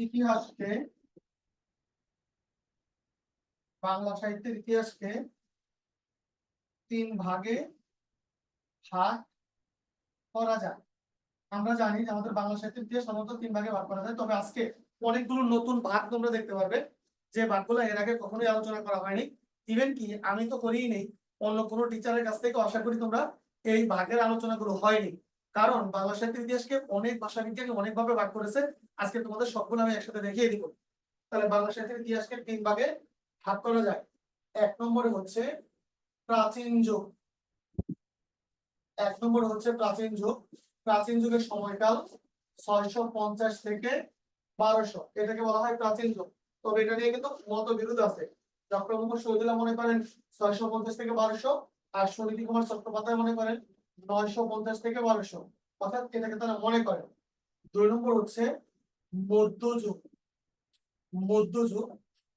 ইতিহাসকে, বাংলা সাহিত্যের ইতিহাসকে তিন ভাগে ভাগ করা যায়। আমরা জানি যে আমাদের বাংলা সাহিত্যের ইতিহাস সাধারণত তিন ভাগে ভাগ করা যায়। তবে আজকে অনেকগুলো নতুন ভাগ তোমরা দেখতে পারবে। যে ভাগগুলো এর আগে কখনোই আলোচনা করা হয়নি। ইভেন কি, আমি তো করিই নেই। অন্য কোনো টিচারের কাছ থেকে আশা করি তোমরা এই ভাগের আলোচনাগুলো হয়নি। কারণ বাংলা সাহিত্যের ইতিহাসকে অনেক ভাষা বিজ্ঞানী অনেকভাবে ভাগ করেছে। আজকে তোমাদের সবগুলো আমি একসাথে দেখিয়ে দিব। তাহলে বাংলা সাহিত্যের ইতিহাসকে তিন ভাগে ভাগ করা যায় এক নম্বরে হচ্ছে প্রাচীন যুগ। এক নম্বর হচ্ছে প্রাচীন যুগ। প্রাচীন যুগের সময়কাল ছয়শো পঞ্চাশ থেকে বারোশো। এটাকে বলা হয় প্রাচীন যুগ। তবে এটা নিয়ে কিন্তু মতবিরোধ আছে। ডক্টর মোহাম্মদ শহীদুল্লাহ মনে করেন ছয়শো পঞ্চাশ থেকে বারোশো। আর সুনীতি কুমার চট্টোপাধ্যায় মনে করেন নয়শো পঞ্চাশ থেকে বারোশো। অর্থাৎ এটাকে তারা মনে করেন দুই নম্বর হচ্ছে মধ্যযুগ। মধ্যযুগ।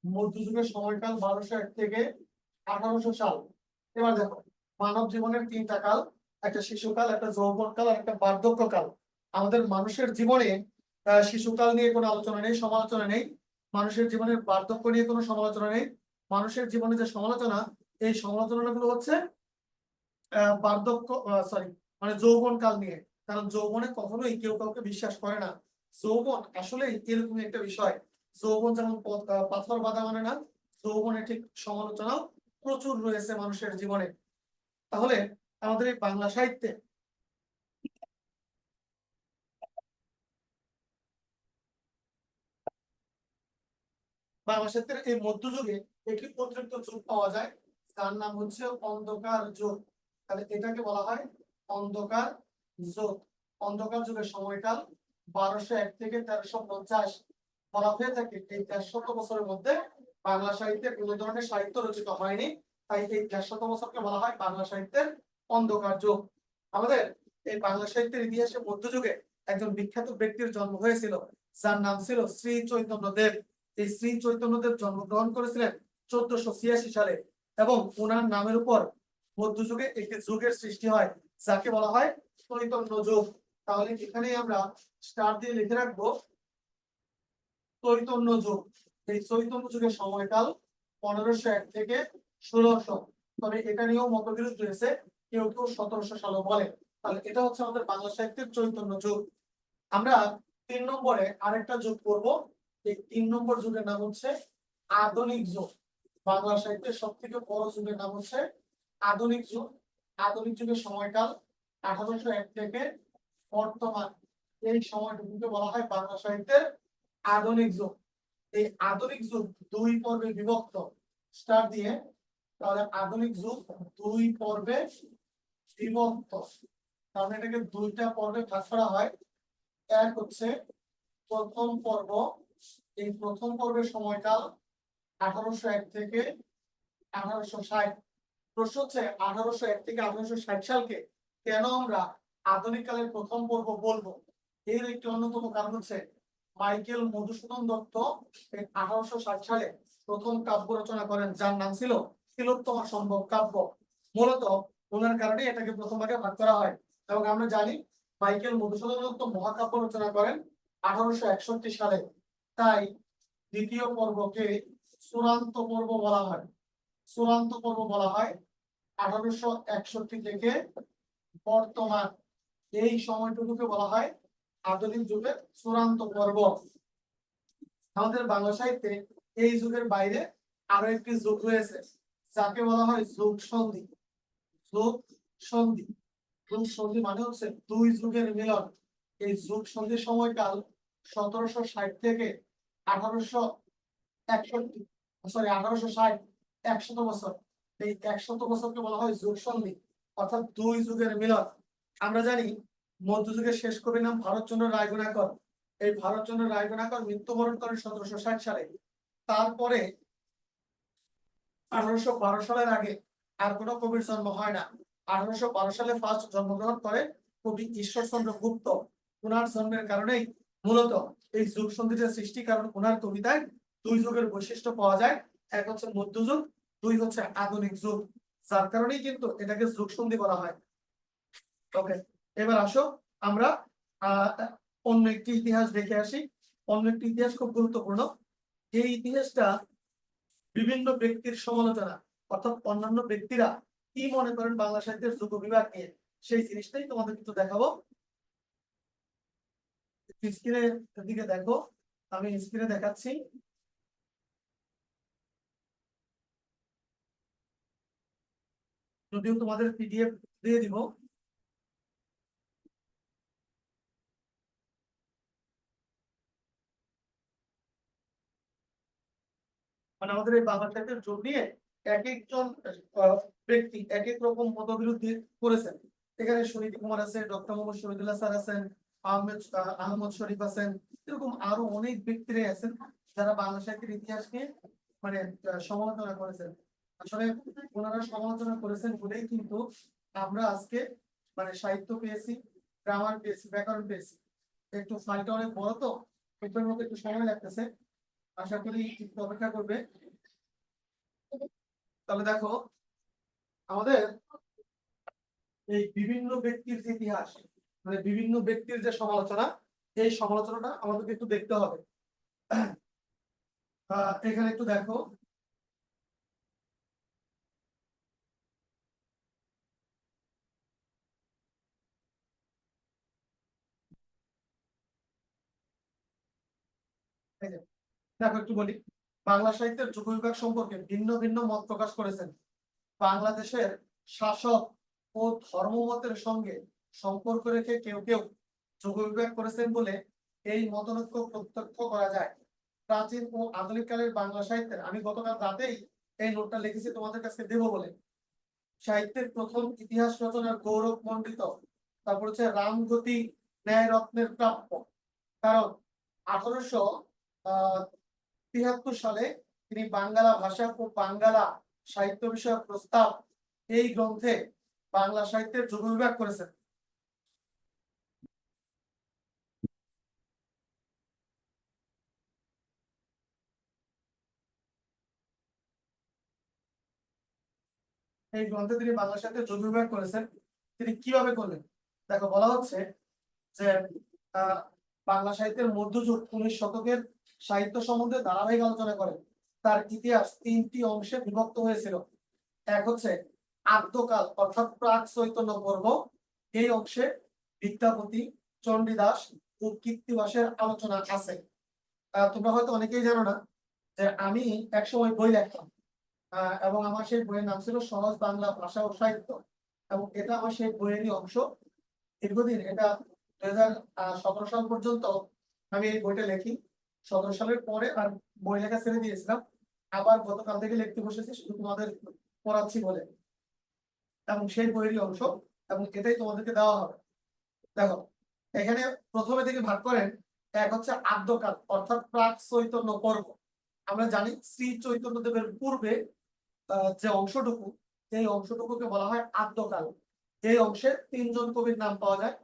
মধ্যযুগের সময়কাল বারোশো এক থেকে আঠারোশো সাল। এবার দেখো, মানব জীবনের তিনটা কাল, একটা শিশুকাল, একটা যৌবনকাল, আর একটা বার্ধক্যকাল। আমাদের মানুষের জীবনে শিশুকাল নিয়ে কোনো আলোচনা নেই, সমালোচনা নেই। মানুষের জীবনের বার্ধক্য নিয়ে কোনো সমালোচনা নেই। মানুষের জীবনে যে সমালোচনা, এই সমালোচনাগুলো হচ্ছে বার্ধক্য সরি মানে যৌবন কাল নিয়ে। কারণ যৌবনে কখনোই কেউ কাউকে বিশ্বাস করে না। যৌবন আসলে এরকমই একটা বিষয়। যৌবন যেমন পাথর বাঁধা মানে না, যৌবনে ঠিক সমালোচনাও প্রচুর রয়েছে মানুষের জীবনে। তাহলে আমাদের এই বাংলা সাহিত্যে বাংলা সাহিত্যের এই মধ্যযুগে একটি অতিরিক্ত যুগ পাওয়া যায়। তার নাম হচ্ছে অন্ধকার যুগ তাহলে এটাকে বলা হয় অন্ধকার যুগ। অন্ধকার যুগের সময়কাল বারোশো এক থেকে তেরোশো পঞ্চাশ বলা হয়ে থাকে। এই দেড়শত বছরের মধ্যে বাংলা সাহিত্যে কোনো ধরনের সাহিত্য রচিত হয়নি। তাই এই দেড়শত বছরকে বলা হয় বাংলা সাহিত্যের অন্ধকার যুগ। আমাদের এই বাংলা সাহিত্যের ইতিহাসে মধ্যযুগে একজন বিখ্যাত ব্যক্তির জন্ম হয়েছিল। যার নাম ছিল শ্রী চৈতন্য দেব। এই শ্রী চৈতন্য দেব জন্মগ্রহণ করেছিলেন চোদ্দশো ছিয়াশি সালে এবং ওনার নামের উপর মধ্যযুগে একটি যুগের সৃষ্টি হয়, যাকে বলা হয় চৈতন্য যুগ তাহলে এখানে আমরা স্টার দিয়ে লিখে রাখব চৈতন্য যুগ এই চৈতন্য যুগের সময়কাল পনেরোশো এক থেকে ষোলোশো। তবে এটা নিয়েও মতবিরোধ রয়েছে, কেউ কেউ সতেরোশো সালও বলে। তাহলে এটা হচ্ছে আমাদের বাংলা সাহিত্যের চৈতন্য যুগ আমরা তিন নম্বরে আরেকটা যুগ করব এই তিন নম্বর যুগের নাম হচ্ছে আধুনিক যুগ। বাংলা সাহিত্যের সব থেকে বড় যুগের নাম হচ্ছে আধুনিক যুগ, আধুনিক যুগের সময়কাল, আঠারোশো এক থেকে বর্তমান এই সময়টুকুকে বলা হয় বাংলা সাহিত্যের আধুনিক যুগ। এই আধুনিক যুগ দুই পর্বে বিভক্ত। স্টার দিয়ে, তাহলে আধুনিক যুগ দুই পর্বে বিভক্ত। কারণ এটাকে দুইটা পর্বে ভাগ করা হয়। এক হচ্ছে প্রথম পর্ব। এই প্রথম পর্বের সময়কাল আঠারোশো এক থেকে আঠারোশো ষাট প্রশ্ন হচ্ছে আঠারোশো এক থেকে আঠারোশো ষাট সালকে কেন আমরা আধুনিক কালের প্রথম পর্ব বলব? এর একটি অন্যতম কারণ হচ্ছে মাইকেল মধুসূদন দত্ত আঠারোশো ষাট সালে প্রথম কাব্য রচনা করেন, যার নাম ছিল তিলোত্তমা সম্ভব কাব্য। মূলত ওনার কারণে এটাকে প্রথম ভাগে ভাগ করা হয়। এবং আমরা জানি মাইকেল মধুসূদন দত্ত মহাকাব্য রচনা করেন আঠারোশো একষট্টি সালে। তাই দ্বিতীয় পর্বকে চূড়ান্ত পর্ব বলা হয়। চূড়ান্ত পর্ব বলা হয় আঠারোশো একষট্টি থেকে বর্তমান। এই সময়টুকুকে বলা হয় আধুনিক যুগের চূড়ান্ত পর্ব। আমাদের বাংলা সাহিত্যে এই যুগের বাইরে আরও একটি যুগ রয়েছে, যাকে বলা হয় যুগ সন্ধি। যুগ সন্ধি। যুগ সন্ধি মানে হচ্ছে দুই যুগের মিলন। এই যুগ সন্ধির সময়কাল সতেরোশো ষাট থেকে আঠারোশো একষট্টি সরি আঠারোশো ষাট একশত বছর। এই একশত বছরকে বলা হয় যুগ সন্ধি, অর্থাৎ দুই যুগের মিলন। আমরা জানি মধ্যযুগের শেষ কবির নাম ভারতচন্দ্র রায়গুণাকর। এই ভারতচন্দ্র রায়গণাকর মৃত্যুবরণ করেন সতেরোশো ষাট সালে। তারপরে আঠারোশো বারো সালের আগে আর কোনো কবির জন্ম হয় না। আঠারোশো বারো সালে ফার্স্ট জন্মগ্রহণ করে কবি ঈশ্বরচন্দ্র গুপ্ত। ওনার জন্মের কারণেই মূলত এই যুগ সন্ধির সৃষ্টি কারণ ওনার কবিতায় দুই যুগের বৈশিষ্ট্য পাওয়া যায়। এক হচ্ছে মধ্যযুগ, দুই হচ্ছে আধুনিক যুগ, যার কারণেই কিন্তু এটাকে যুগ সন্ধি বলা হয়। ওকে এবার আসো আমরা অন্য একটি ইতিহাস দেখে আসি। অন্য একটি ইতিহাস খুব গুরুত্বপূর্ণ। এই ইতিহাসটা বিভিন্ন ব্যক্তির সমালোচনা, অর্থাৎ অন্যান্য ব্যক্তিরা কি মনে করেন বাংলা সাহিত্যের যুগ বিভাগ নিয়ে, সেই জিনিসটাই তোমাদের কিন্তু দেখাবো। স্ক্রিনের দিকে দেখো, আমি স্ক্রিনে দেখাচ্ছি। যদিও তোমাদের পিডিএফ দিয়ে দিব। মানে আমাদের এই বাংলা সাহিত্যের যোগ নিয়ে এক একজন ব্যক্তি এক এক রকম মতবিরোধী করেছেন। এখানে সুনীতি কুমার আছে ডক্টর মোহাম্মদ শহীদুল্লাহ স্যার আছেন আহমেদ আহ, আহমদ শরীফ আছেন এরকম আরও অনেক ব্যক্তিরাই আছেন যারা বাংলা সাহিত্যের ইতিহাসকে মানে সমালোচনা করেছেন। আসলে ওনারা সমালোচনা করেছেন বলেই কিন্তু আমরা আজকে মানে সাহিত্য পেয়েছি গ্রামার পেয়েছি, ব্যাকরণ পেয়েছি। একটু ফাইলটা অনেক বড় তো একটু সময় লাগতেছে। আশা করি একটু অপেক্ষা করবে। তাহলে দেখো, আমাদের এই বিভিন্ন ব্যক্তির যে ইতিহাস মানে বিভিন্ন ব্যক্তির যে সমালোচনা, এই সমালোচনাটা আমাদেরকে একটু দেখতে হবে। এখানে একটু দেখো। দেখো একটু বলি, বাংলা সাহিত্যের যুগ বিভাগ সম্পর্কে ভিন্ন ভিন্ন মত প্রকাশ করেছেন। বাংলাদেশের শাসক ও ধর্মমতের সঙ্গে সম্পর্ক রেখে কেউ কেউ যুগ বিভাগ করেছেন বলে এই মতনৈক্য প্রত্যক্ষ করা যায়। প্রাচীন ও আধুনিক কালের বাংলা সাহিত্যের, আমি গতকাল রাতেই এই নোটটা লিখেছি তোমাদের কাছে দেবো বলে। সাহিত্যের প্রথম ইতিহাস রচনার গৌরব মণ্ডিত, তারপর হচ্ছে রামগতি ন্যায় রত্নের প্রাপ্য। কারণ আঠারোশো আহ, তিহাত্তর সালে তিনি বাংলা ভাষা ও বাঙ্গালা সাহিত্য বিষয়ক প্রস্তাব এই গ্রন্থে বাংলা সাহিত্যের যুগ বিভাগ করেছেন। এই গ্রন্থে তিনি বাংলা সাহিত্যের যুগ বিভাগ করেছেন। তিনি কীভাবে করলেন? দেখো, বলা হচ্ছে যে বাংলা সাহিত্যের মধ্যযুগ উনিশ শতকের সাহিত্য সম্বন্ধে ধারাবাহিক আলোচনা করেন। তার ইতিহাস তিনটি অংশে বিভক্ত হয়েছিল। এক হচ্ছে আদ্যকাল, অর্থাৎ প্রাক চৈতন্য পর্ব এই অংশে বিদ্যাপতি চণ্ডীদাস ও কীর্তিবাসের আলোচনা আছে। তোমরা হয়তো অনেকেই জানো না যে আমি একসময় বই লিখতাম। এবং আমার সেই বইয়ের নাম ছিল সহজ বাংলা ভাষা ও সাহিত্য। এবং এটা আমার সেই বইয়েরই অংশ। দীর্ঘদিন, এটা দুই হাজার সতেরো সাল পর্যন্ত আমি এই বইটা লিখি। সতেরো সালের পরে আর বই লেখা ছেড়ে দিয়েছিলাম। আবার গতকাল থেকে লিখতে বসেছি, শুধু তোমাদের পড়াচ্ছি বলে। এবং সেই বইয়েরই অংশ, এবং এটাই তোমাদেরকে দেওয়া হবে। দেখো, এখানে প্রথমে থেকে ভাগ করেন, এক হচ্ছে আদ্যকাল, অর্থাৎ প্রাক চৈতন্য পর্ব। আমরা জানি শ্রী চৈতন্য দেবের পূর্বে যে অংশটুকু এই অংশটুকুকে বলা হয় আদ্যকাল। এই অংশে তিনজন কবির নাম পাওয়া যায়,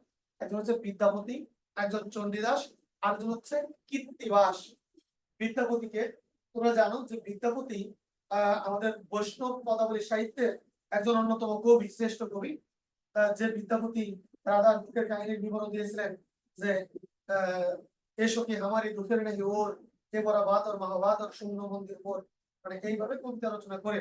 একজন হচ্ছে বিদ্যাপতি, একজন চণ্ডীদাস আরেকজন হচ্ছে কীর্তিবাস বিদ্যাপতিকে। তোমরা জানো যে বিদ্যাপতি আমাদের বৈষ্ণব পদাবলী সাহিত্যের একজন অন্যতম কবি, শ্রেষ্ঠ কবি। যে বিদ্যাপতি রাধার দুঃখের কাহিনীর বিবরণ দিয়েছিলেন যে এসো কি আমারই দুঃখের নাকি ওর এ বড় বাদর, মহাবাদর, শূন্য মন্দির মোর মানে এইভাবে কবিতা রচনা করে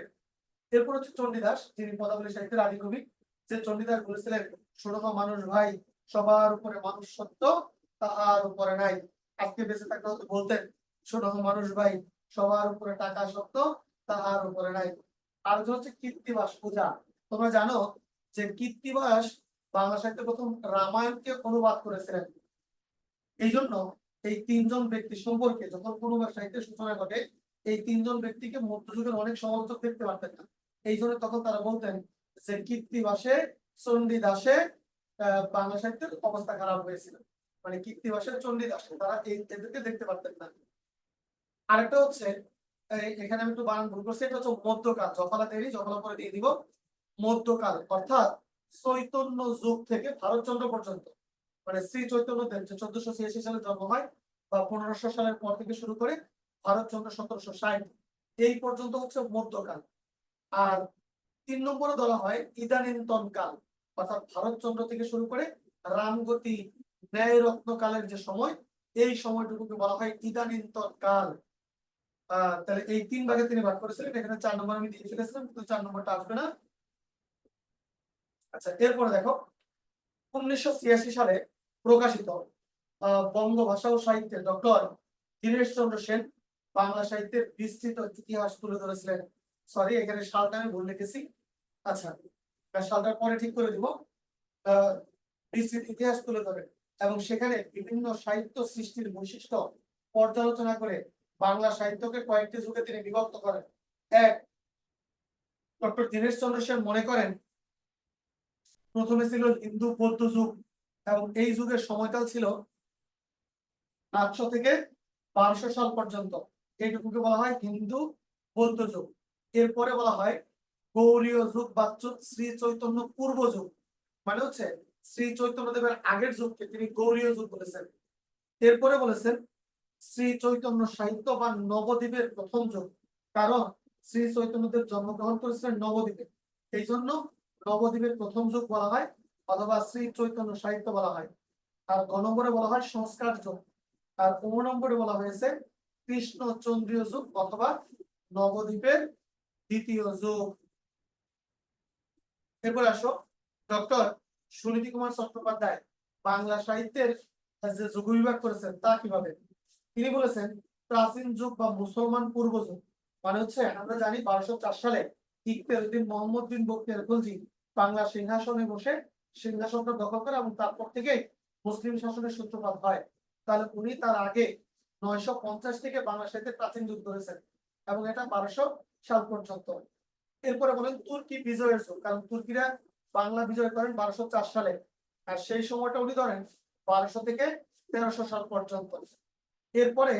এরপর হচ্ছে চণ্ডীদাস, যিনি পদাবলী সাহিত্যের আদি কবি। যে চণ্ডীদাস বলেছিলেন ষোলো মানুষ ভাই, সবার উপরে মানুষ সত্য তাহার উপরে নাই। আজকে বেঁচে থাকলে হয়তো বলতেন ষোলো মানুষ ভাই সবার উপরে টাকা সত্য তাহার উপরে নাই। আর হচ্ছে কীর্তিবাস পূজা। তোমরা জানো যে কীর্তিবাস বাংলা সাহিত্যে প্রথম রামায়ণকে অনুবাদ করেছিলেন। এই জন্য এই তিনজন ব্যক্তি সম্পর্কে যখন কোনো সাহিত্যের সূচনা ঘটে এই তিনজন ব্যক্তিকে মধ্যযুগের অনেক সমালোচক দেখতে পারতেন না। এই জন্য তখন তারা বলতেন যে কীর্তিবাসে চণ্ডীদাসে আহ, বাংলা সাহিত্যের অবস্থা খারাপ হয়েছিল। মানে কীর্তিবাসের চণ্ডীদাসে, তারা এদেরকে দেখতে পারতেন না। আরেকটা হচ্ছে এখানে আমি একটু বানান ভুল করছি, এটা হচ্ছে মধ্যকাল জফলা দেরি জফলা পরে দিয়ে দিব। মধ্যকাল, অর্থাৎ চৈতন্য যুগ থেকে ভারতচন্দ্র পর্যন্ত। মানে শ্রী চৈতন্য দেব যে চোদ্দশো ছিয়াশি সালে জন্ম হয়, বা পনেরোশো সালের পর থেকে শুরু করে ভারতচন্দ্র সতেরোশো ষাট। এই পর্যন্ত হচ্ছে মধ্যকাল। আর তিন নম্বরে ধরা হয় ইদানীন্তন কাল অর্থাৎ ভারতচন্দ্র থেকে শুরু করে রামগতি ন্যায় রত্নকালের যে সময় এই সময়টুকুকে বলা হয় ইদানীন্তন কাল তাহলে এই তিন ভাগে তিনি ভাগ করেছিলেন এখানে চার নম্বর আমি দিয়ে ফেলেছিলাম কিন্তু চার নম্বরটা আসবে না। আচ্ছা এরপরে দেখো উনিশশো ছিয়াশি সালে প্রকাশিত আহ, বঙ্গভাষা ও সাহিত্যের ডক্টর দীনেশ চন্দ্র সেন বাংলা সাহিত্যের বিস্তৃত ইতিহাস তুলে ধরেছিলেন। সরি এখানে সালটা আমি ভুল লিখেছি। আচ্ছা আর সালটা পরে ঠিক করে দিব। বিস্তৃত ইতিহাস তুলে ধরেন। এবং সেখানে বিভিন্ন সাহিত্য সৃষ্টির বৈশিষ্ট্য পর্যালোচনা করে বাংলা সাহিত্যকে কয়েকটি যুগে তিনি বিভক্ত করেন। এক, ডক্টর দীনেশ চন্দ্র সেন মনে করেন, প্রথমে ছিল হিন্দু বৌদ্ধ যুগ এবং এই যুগের সময়কাল ছিল আটশো থেকে বারোশো সাল পর্যন্ত। এইটুকুকে বলা হয় হিন্দু বৌদ্ধ যুগ। এরপরে বলা হয় গৌরীয় যুগ বা শ্রী চৈতন্য পূর্ব যুগ। মানে হচ্ছে শ্রী চৈতন্য দেবের আগের যুগকে তিনি গৌরীয় যুগ বলেছেন। এরপরে বলেছেন, শ্রী চৈতন্য সাহিত্য বা নবদ্বীপের প্রথম যুগ। কারণ শ্রী চৈতন্যদেব জন্মগ্রহণ করেছিলেন নবদ্বীপে। এই জন্য নবদ্বীপের প্রথম যুগ বলা হয়, অথবা শ্রী চৈতন্য সাহিত্য বলা হয়। আর গ নম্বরে বলা হয় সংস্কার যুগ। আর ও নম্বরে বলা হয়েছে কৃষ্ণ চন্দ্রীয় যুগ অথবা নবদ্বীপের দ্বিতীয় যুগ। এরপর আসো, ডক্টর সুনীতি কুমার চট্টোপাধ্যায় বাংলা সাহিত্যের যে যুগ বিভাগ করেছেন, তা কীভাবে? তিনি বলেছেন, প্রাচীন যুগ বা মুসলমান পূর্ব যুগ মানে হচ্ছে আমরা জানি বারোশো চার সালে ইকতেরউদ্দিন মোহাম্মদ বিন বক্তিয়ার খলজি বাংলা সিংহাসনে বসে সিংহাসনটা দখল করে এবং তারপর থেকে মুসলিম শাসনের সূত্রপাত হয়। তাহলে উনি তার আগে নয়শো পঞ্চাশ থেকে বাংলা সাহিত্যের প্রাচীন যুগ ধরেছেন এবং এটা বারোশো সাল পর্যন্ত। এরপরে বলেন তুর্কি বিজয়ের যুগ, কারণ তুর্কিরা বাংলা বিজয় করেন বারোশো চার সালে। আর সেই সময়টা উনি ধরেন বারোশো থেকে তেরোশো সাল পর্যন্ত। এরপরে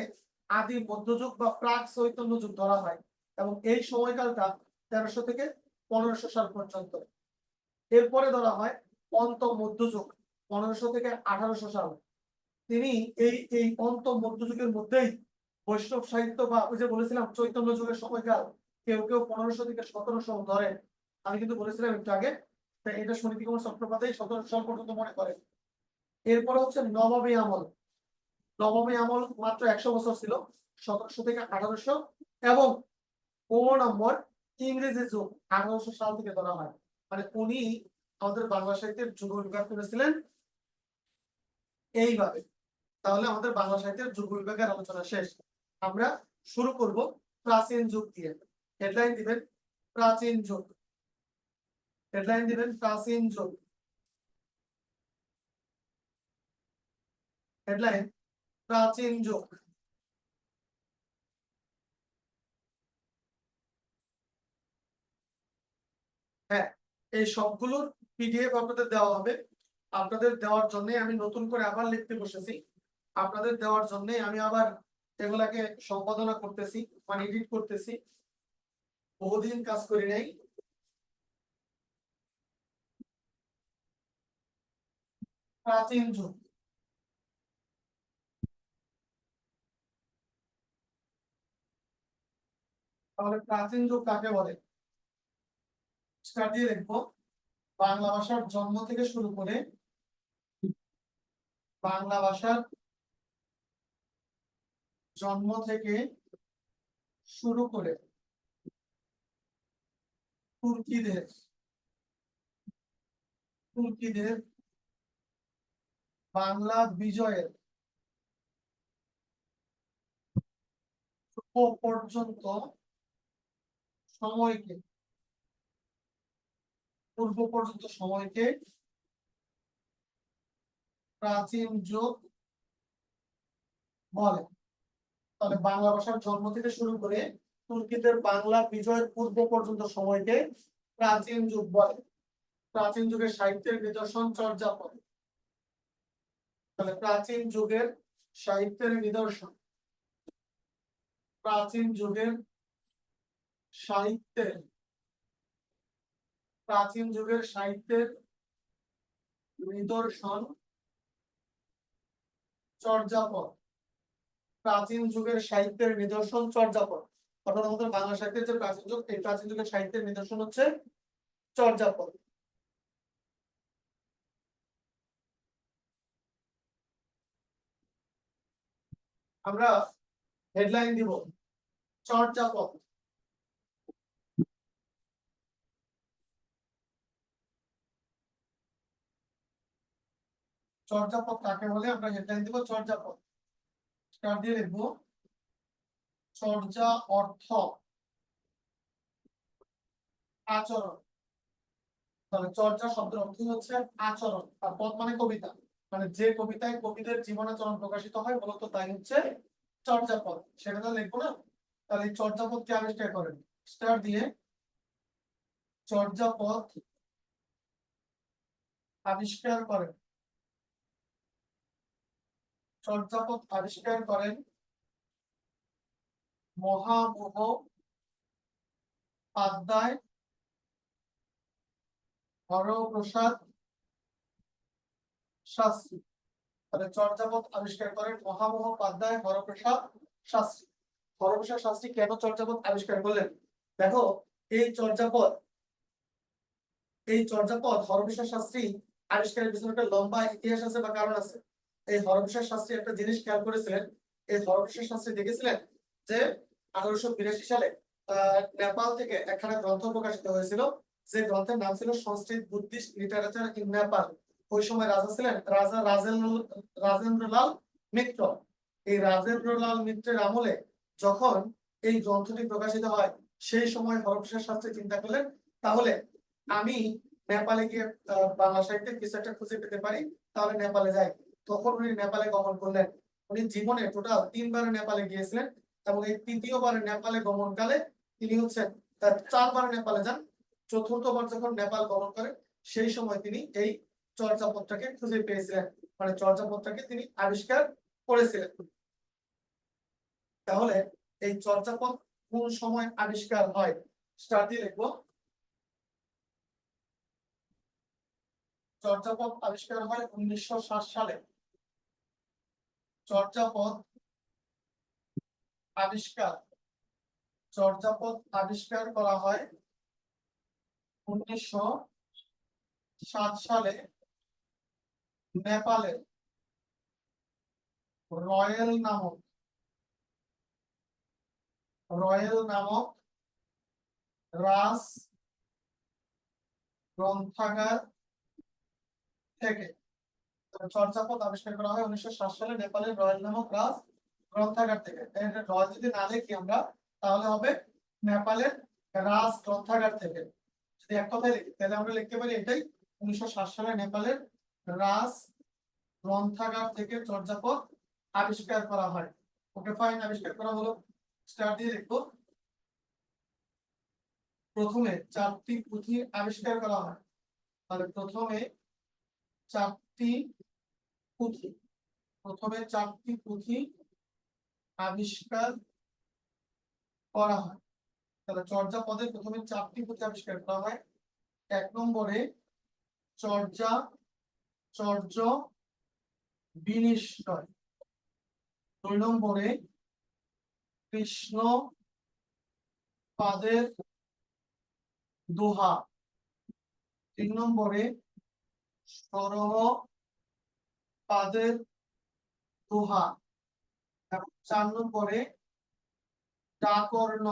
আদি মধ্যযুগ বা প্রাক চৈতন্য যুগ ধরা হয় এবং এই সময়কালটা তেরোশো থেকে পনেরোশো সাল পর্যন্ত। এরপরে ধরা হয় অন্ত মধ্যযুগ, পনেরোশো থেকে আঠারোশো সাল। তিনি এই এই অন্ত মধ্যযুগের মধ্যেই বৈষ্ণব সাহিত্য বা ওই যে বলেছিলাম চৈতন্য যুগের সময়কাল, কেউ কেউ পনেরোশো থেকে সতেরোশো ধরেন। আমি কিন্তু বলেছিলাম একটু আগে এটা সমিতি কুমার চট্টোপাধ্যায় পর্যন্ত মনে করে। এরপরে হচ্ছে আমল। নবমী আমল মাত্র একশো বছর ছিল, সতেরোশো থেকে আঠারোশো এবং ও নম্বর ইংরেজি যুগ, আঠারোশো সাল থেকে ধরা হয়। মানে উনি আমাদের বাংলা সাহিত্যের যুগ বিভাগ করেছিলেন। এইভাবে। তাহলে আমাদের বাংলা সাহিত্যের যুগ বিভাগের আলোচনা শেষ। আমরা শুরু করব প্রাচীন যুগ দিয়ে। হেডলাইন দিবেন, প্রাচীন যুগ। হেডলাইন দিবেন প্রাচীন যুগ হেডলাইন প্রাচীন যুগ হ্যাঁ এই সবগুলোর পিডিএফ আপনাদের দেওয়া হবে। আপনাদের দেওয়ার জন্য আমি নতুন করে আবার লিখতে বসেছি। আপনাদের দেওয়ার জন্য আমি আবার এগুলাকে সম্পাদনা করতেছি মানে এডিট করতেছি। বহুদিন কাজ করি নাই। প্রাচীন তাহলে প্রাচীন যুগ কাকে বলে? দিয়ে দেখব। বাংলা ভাষার জন্ম থেকে শুরু করে বাংলা ভাষার জন্ম থেকে শুরু করে তুর্কিদের তুর্কিদের বাংলা বিজয়ের পর্যন্ত সময়কে, পূর্ব পর্যন্ত সময়কে প্রাচীন যুগ বলে। তাহলে বাংলা ভাষার জন্ম থেকে শুরু করে তুর্কিদের বাংলা বিজয়ের পূর্ব পর্যন্ত সময়কে প্রাচীন যুগ বলে। প্রাচীন যুগের সাহিত্যের নিদর্শন চর্যাপদ। তাহলে প্রাচীন যুগের সাহিত্যের নিদর্শন। প্রাচীন যুগের সাহিত্যের, প্রাচীন যুগের সাহিত্যের নিদর্শন চর্যাপদ। প্রাচীন যুগের সাহিত্যের নিদর্শন চর্যাপদ। অর্থাৎ আমাদের বাংলা সাহিত্যের যে প্রাচীন যুগ, এই প্রাচীন যুগের সাহিত্যের নিদর্শন হচ্ছে চর্যাপদ। আমরা হেডলাইন দিব। চর্যাপদ চর্যাপদ কাকে বলে? আমরা হেডলাইন দিব চর্যাপদ স্টার দিয়ে লিখব। চর্যা অর্থ। আচরণ। তাহলে চর্যা শব্দের অর্থ হচ্ছে আচরণ আর পদ মানে কবিতা। মানে যে কবিতায় কবিদের জীবনাচরণ প্রকাশিত হয়, মূলত তাই হচ্ছে চর্যাপদ। সেটা তো লিখব না? তাহলে এই চর্যাপদ কে আবিষ্কার করেন? স্টার দিয়ে চর্যাপদ আবিষ্কার করেন। চর্যাপদ আবিষ্কার করেন মহামোহ পাদ্যায় হরপ্রসাদ শাস্ত্রী। তাহলে চর্যাপদ আবিষ্কার করেন মহামোহ পাদ্যায় হরপ্রসাদ শাস্ত্রী। হরপ্রসাদ শাস্ত্রী কেন চর্যাপদ আবিষ্কার করলেন? দেখো, এই চর্যাপদ এই চর্যাপদ হরপ্রসাদ শাস্ত্রী আবিষ্কারের পিছনে একটা লম্বা ইতিহাস আছে বা কারণ আছে। এই হরপ্রসাদ শাস্ত্রী একটা জিনিস খেয়াল করেছিলেন? এই হরপ্রসাদ শাস্ত্রী দেখেছিলেন যে আঠারোশো বিরাশি সালে নেপাল থেকে একখানা গ্রন্থ প্রকাশিত হয়েছিল। যে গ্রন্থের নাম ছিল Sanskrit Buddhist literature in Nepal. ওই সময় রাজা ছিলেন রাজা রাজেন্দ্র রাজেন্দ্রলাল মিত্র। এই রাজেন্দ্রলাল মিত্রের আমলে যখন এই গ্রন্থটি প্রকাশিত হয় সেই সময় হরপ্রসাদ শাস্ত্রী চিন্তা করলেন তাহলে আমি নেপালে গিয়ে বাংলা সাহিত্যের কিছু একটা খুঁজে পেতে পারি তাহলে নেপালে যাই। তখন উনি নেপালে গমন করলেন। উনি জীবনে টোটাল তিনবার নেপালে গিয়েছিলেন এবং এই তৃতীয়বার নেপালে গমনকালে তিনি হচ্ছেন আহ, চারবার নেপালে যান। চতুর্থবার যখন নেপাল গমন করেন সেই সময় তিনি এই চর্যাপদটাকে খুঁজে পেয়েছিলেন। মানে চর্যাপদটাকে তিনি আবিষ্কার করেছিলেন। তাহলে এই চর্যাপদ কোন সময় আবিষ্কার হয় স্টার দিয়ে লিখব। চর্যাপদ আবিষ্কার হয় উনিশশো ষাট সালে। চর্যাপদ আবিষ্কার চর্যাপদ আবিষ্কার করা হয় উনিশশো সাত সালে। নেপালে রয়েল নামক রয়েল নামক রাস গ্রন্থাগার থেকে। চর্যাপদ আবিষ্কার করা হয় উনিশশো সাত সালে নেপালের রয়েল নামক রাজ গ্রন্থাগার থেকে। রয়েল যদি না লিখি আমরা, তাহলে হবে নেপালের রাজ গ্রন্থাগার থেকে। যদি এক কথায় লিখি, তাহলে আমরা লিখতে পারি এটাই উনিশশো সাত সালে নেপালের রাজ গ্রন্থাগার থেকে চর্যাপদ আবিষ্কার করা হয়। ওকে ফাইন আবিষ্কার করা হলো। স্টার দিয়ে লিখব। প্রথমে চারটি পুঁথি আবিষ্কার করা হয়। তাহলে প্রথমে চারটি পুঁথি। প্রথমে চারটি পুঁথি আবিষ্কার করা হয়। তাহলে চর্যা পদে প্রথমে চারটি পুঁথি আবিষ্কার করা হয়। এক নম্বরে চর্যা চর্য বিনিশ্চয়। দুই নম্বরে কৃষ্ণ পাদের দোহা। তিন নম্বরে সরহ পাদের দোহা। এবং চার নম্বরে ডাকর্ণ।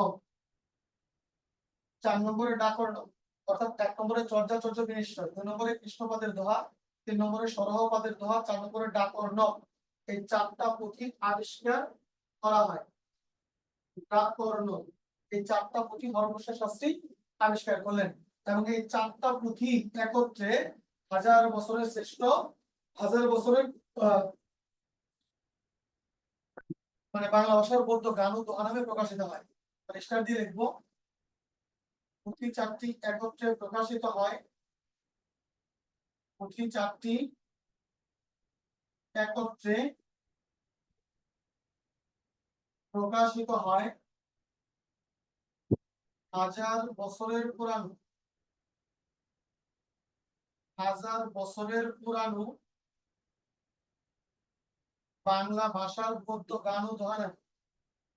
চার নম্বরে ডাকর্ণ, অর্থাৎ এক নম্বরে চর্যা, চর্য বিনিশ্চয়। দুই নম্বরে কৃষ্ণপাদের দোহা। তিন নম্বরে সরহপাদের দোহা, চার নম্বরে ডাকর্ণ। এই চারটা পুঁথি আবিষ্কার করা হয়। ডাকর্ণ। এই চারটা পুঁথি হরপ্রসাদ শাস্ত্রী আবিষ্কার করলেন। এবং এই চারটা পুঁথি একত্রে হাজার বছরের শ্রেষ্ঠ, হাজার বছরের মানে বাংলা ভাষার বৌদ্ধ গান ও দোহা নামে প্রকাশিত হয়। পরিষ্কার দিয়ে লিখব। পুঁথি চারটি একত্রে প্রকাশিত হয়। পুঁথি চারটি একত্রে প্রকাশিত হয় হাজার বছরের পুরানো হাজার বছরের পুরানো বাংলা ভাষার গদ্য গান ও ধারা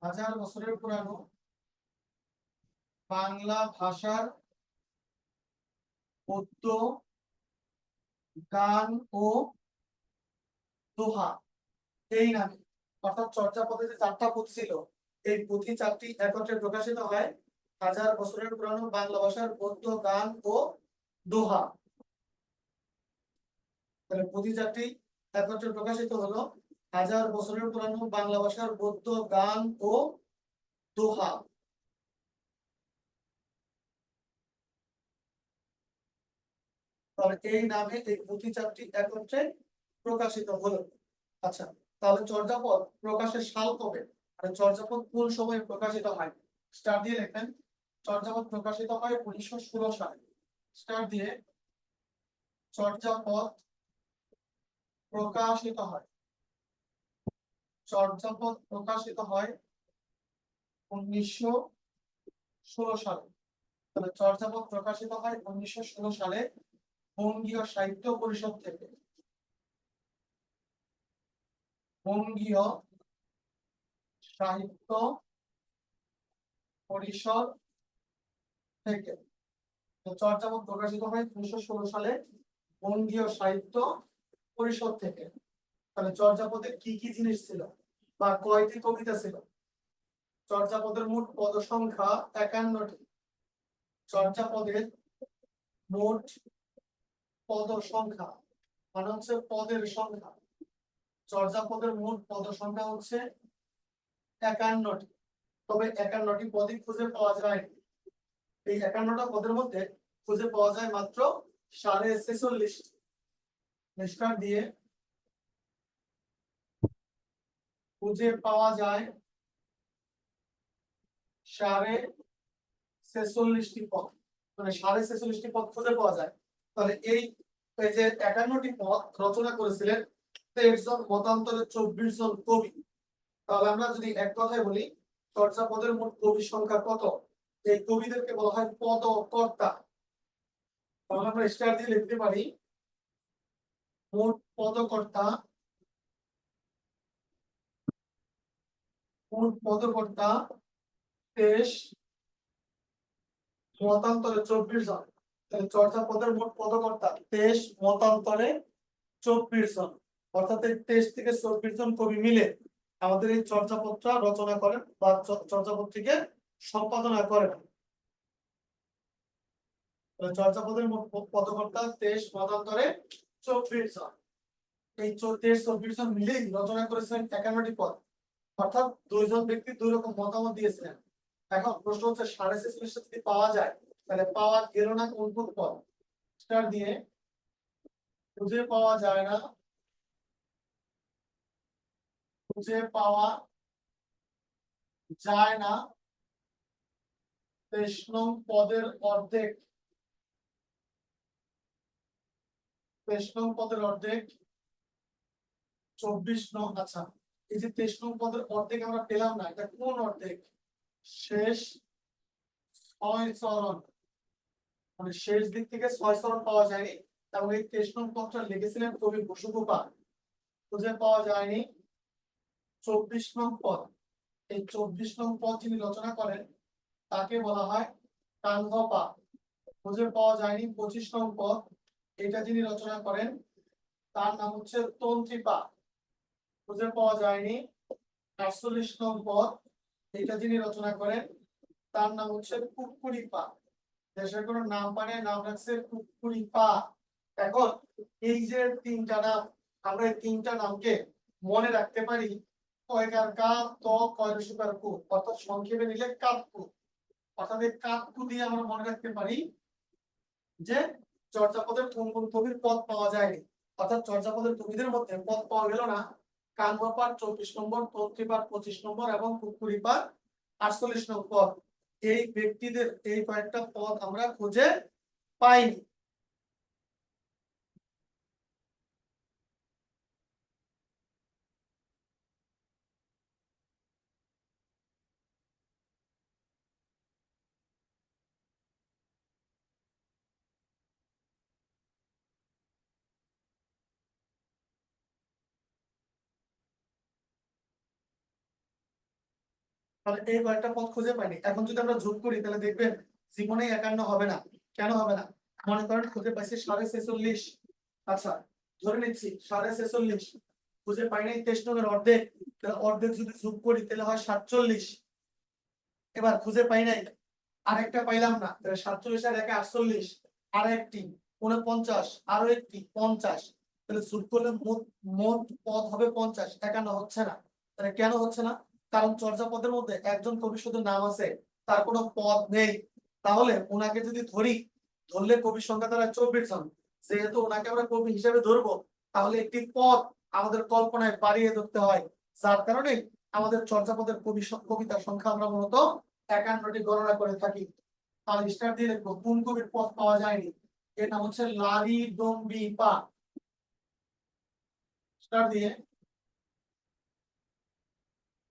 হাজার বছরের পুরানো বাংলা ভাষার গদ্য গান ও দোহা। এই নামে। অর্থাৎ চর্যাপদে যে চারটা পুঁথি ছিল। এই পুঁথি চারটি একত্রে প্রকাশিত হয়। হাজার বছরের পুরানো বাংলা ভাষার গদ্য গান ও দোহা। তাহলে পুঁথি চারটি একত্রে প্রকাশিত হলো। হাজার বছরের পুরানো বাংলা ভাষার গদ্য গান ও দোহা। তাহলে এই নামে এই পুঁথি চারটি একত্রে প্রকাশিত হলো। আচ্ছা তাহলে চর্যাপদ প্রকাশের সাল কবে? মানে চর্যাপদ কোন সময়ে প্রকাশিত হয়? স্টার দিয়ে লেখেন। চর্যাপদ প্রকাশিত হয় উনিশশো ষোলো সালে। স্টার দিয়ে চর্যাপদ প্রকাশিত হয়। চর্যাপদ প্রকাশিত হয় উনিশশো ষোলো সালে। তাহলে চর্যাপদ প্রকাশিত হয় উনিশশো ষোলো সালে। বঙ্গীয় সাহিত্য পরিষদ থেকে। বঙ্গীয় সাহিত্য পরিষদ থেকে। তো চর্যাপদ প্রকাশিত হয় উনিশশো ষোলো সালে বঙ্গীয় সাহিত্য পরিষদ থেকে। তাহলে চর্যাপদে কি কি জিনিস ছিল বা কয়টি কবিতা ছিল? চর্যাপদের মোট পদ সংখ্যা একান্নটি। চর্যাপদের মোট পদ সংখ্যা মানে হচ্ছে পদের সংখ্যা। চর্যাপদের মোট পদ সংখ্যা হচ্ছে একান্নটি। তবে একান্নটি পদই খুঁজে পাওয়া যায় এই একান্নটা পদের মধ্যে খুঁজে পাওয়া যায় মাত্র সাড়ে ছেচল্লিশ নিষ্কার দিয়ে খুঁজে পাওয়া যায় সাড়ে ছেচল্লিশটি পদ। মানে সাড়ে ছেচল্লিশটি পদ খুঁজে পাওয়া যায়। তাহলে এই যে একান্নটি পদ রচনা করেছিলেন তেইশ জন মতান্তরে চব্বিশ জন কবি। তাহলে আমরা যদি এক কথায় বলি, চর্চা পদের মোট কবির সংখ্যা কত? এই কবিদেরকে বলা হয় পদকর্তা। তাহলে আমরা স্টার দিয়ে লিখতে পারি, মোট পদকর্তা মোট পদকর্তা তেইশ, মতান্তরে চব্বিশ জন। চর্চা পদের মোট পদকর্তা তেইশ মতান্তরে চব্বিশ জন। অর্থাৎ এই তেইশ থেকে চব্বিশ জন কবি মিলে আমাদের এই চর্যাপদটা রচনা করেন বা চ- চর্যাপদটিকে সম্পাদনা করেন। তাহলে চর্যাপদের মোট পদকর্তা তেইশ মতান্তরে চব্বিশ জন। এই তেইশ, চব্বিশ জন মিলেই রচনা করেছিলেন একান্নটি পদ। অর্থাৎ দুইজন ব্যক্তি দুই রকম মতামত দিয়েছিলেন। এখন প্রশ্ন হচ্ছে, সাড়ে যদি পাওয়া যায় তাহলে পাওয়া গেল না কোন কোন পদ? স্টার দিয়ে খুঁজে পাওয়া যায় না। খুঁজে পাওয়া যায় না। তেইশ নং পদের অর্ধেক। তেইশ নং পদের অর্ধেক। চব্বিশ নং আচ্ছা এই যে তেইশ নং পদের অর্ধেক আমরা পেলাম না, এটা কোন অর্ধেক? শেষ ছয় মানে শেষ দিক থেকে ছয় চরণ পাওয়া যায়নি। এবং এই তেইশ নং পদটা লিখেছিলেন কবি বসুগোপা খুঁজে পাওয়া যায়নি। চব্বিশ নং পদ। এই চব্বিশ নং পদ যিনি রচনা করেন, তাকে বলা হয় কান্ধপা খুঁজে পাওয়া যায়নি পঁচিশ নং পদ। এটা যিনি রচনা করেন, তার নাম হচ্ছে তন্ত্রীপা। খুঁজে পাওয়া যায়নি আটচল্লিশ নং পদ। এটা যিনি রচনা করেন, তার নাম হচ্ছে কুকুরিপা দেশের কোনো নাম মানে নাম রাখছে কুকুরিপা এখন এই যে তিনটা নাম, আমরা তিনটা নামকে মনে রাখতে পারি, কয়কার কা, ত, কয় রসুকার কু, অর্থাৎ সংক্ষেপে নিলে কাকু অর্থাৎ এই কাকু দিয়ে আমরা মনে রাখতে পারি যে চর্যাপদের কোন কোন কবির পদ পাওয়া যায়নি। অর্থাৎ চর্যাপদের কবিদের মধ্যে পদ পাওয়া গেল না কানবাপার চব্বিশ নম্বর তন্ত্রীপার পঁচিশ নম্বর এবং কুকুরিপার আটচল্লিশ নম্বর। এই ব্যক্তিদের এই কয়েকটা পদ আমরা খুঁজে পাইনি। তাহলে এই কয়েকটা পথ খুঁজে পাইনি এখন যদি আমরা যোগ করি, তাহলে দেখবেন জীবনে একান্ন হবে না। কেন হবে না? মনে করেন খুঁজে পাইছি সাড়ে ছেচল্লিশ। আচ্ছা ধরে নিচ্ছি সাড়ে ছেচল্লিশ। খুঁজে পাই নাই তেইশ নগের অর্ধেক। তাহলে অর্ধেক যদি যোগ করি, তাহলে হয় সাতচল্লিশ। এবার খুঁজে পাই নাই। আরেকটা পাইলাম না। তাহলে সাতচল্লিশ আর একে আটচল্লিশ। আর একটি উনপঞ্চাশ আরও একটি, পঞ্চাশ। তাহলে যোগ করলে মোট মোট পদ হবে পঞ্চাশ। একান্ন হচ্ছে না। তাহলে কেন হচ্ছে না? কারণ চর্যাপদের মধ্যে একজন কবি শুধু নাম আছে, তার কোনো পদ নেই। তাহলে ওনাকে যদি ধরি, ধরলে কবির সংখ্যা তারা চব্বিশ জন। যেহেতু ওনাকে আমরা কবি হিসেবে ধরবো, তাহলে একটি পদ আমাদের কল্পনায় বাড়িয়ে ধরতে হয়। যার কারণে আমাদের চর্যাপদের কবি কবিতার সংখ্যা আমরা মূলত একান্নটি গণনা করে থাকি। তাহলে স্টার দিয়ে লিখব, কোন কবির পদ পাওয়া যায়নি? এর নাম হচ্ছে লারি ডম্বি পা স্টার দিয়ে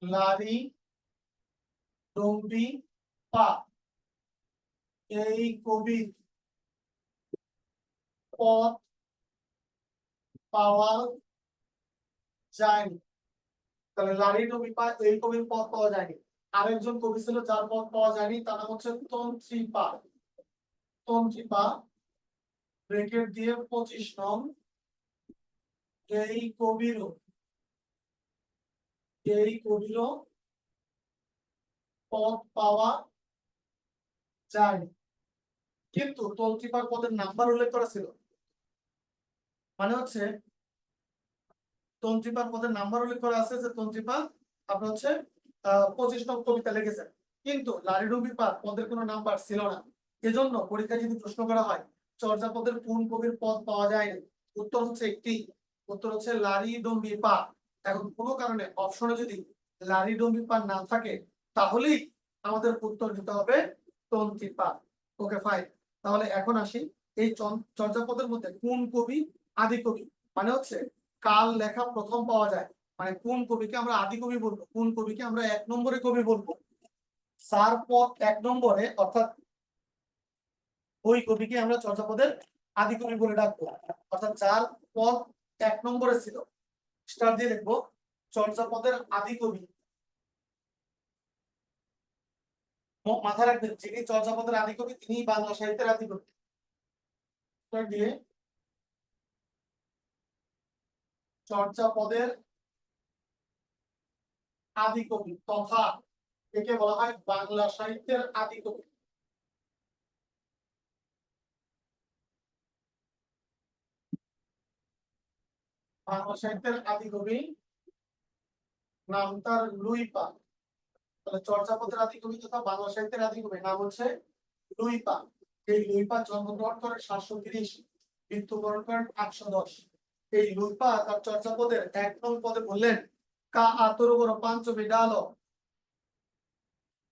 লারি ডম্বি পা। এই কবির পদ পাওয়া যায়নি। তাহলে লারি ডম্বি পা, এই কবির পদ পাওয়া যায়নি। আরেকজন কবি ছিল, যার পদ পাওয়া যায়নি, তার নাম হচ্ছে তন্ত্রীপা তন্ত্রীপা ব্রেকেট দিয়ে পঁচিশ নং, এই কবিরও এই কবিরও পদ পাওয়া যায়। কিন্তু তন্ত্রীপার পদের নাম্বার উল্লেখ করা ছিল। মানে হচ্ছে তন্ত্রীপার পদের নাম্বার উল্লেখ করা আছে যে তন্ত্রীপা আপনার হচ্ছে পঁচিশ নং কবিতা লিখেছেন। কিন্তু লারিডুবি পার পদের কোনো নাম্বার ছিল না। এজন্য পরীক্ষায় যদি প্রশ্ন করা হয় চর্যাপদের কোন কবির পদ পাওয়া যায়নি? উত্তর হচ্ছে একটি। উত্তর হচ্ছে লারি ডম্বি পা এখন কোনো কারণে অপশনে যদি লারি ডম্বি পা না থাকে, তাহলেই আমাদের উত্তর দিতে হবে তন্ত্রী পা ওকে ফাইন তাহলে এখন আসি এই চর্যাপদের মধ্যে কোন কবি আদি কবি? মানে হচ্ছে কাল লেখা প্রথম পাওয়া যায়। মানে কোন কবিকে আমরা আদি কবি বলব? কোন কবিকে আমরা এক নম্বরে কবি বলব? সার পদ এক নম্বরে, অর্থাৎ ওই কবিকে আমরা চর্যাপদের আদি কবি বলে ডাকবো। অর্থাৎ যার পদ এক নম্বরে ছিল। স্টার দিয়ে লিখব চর্যাপদের আদি কবি। ম- মাথায় রাখবেন যিনি চর্যাপদের আদি কবি তিনি বাংলা সাহিত্যের আদি কবি। দিয়ে চর্যাপদের আদি কবি, তথা একে বলা হয় বাংলা সাহিত্যের আদি কবি বাংলা সাহিত্যের আদি কবি নাম তার লুইপা তাহলে চর্যাপদের আদি কবি তথা বাংলা সাহিত্যের আদি কবি নাম হচ্ছে লুইপা এই লুইপা জন্মগ্রহণ করে সাতশো তিরিশ, মৃত্যুবরণ করেন আটশো দশ। এই লুইপা তার চর্যাপদের এক নং পদে বললেন, কা আতর পাঞ্চমী ডাল বিডাল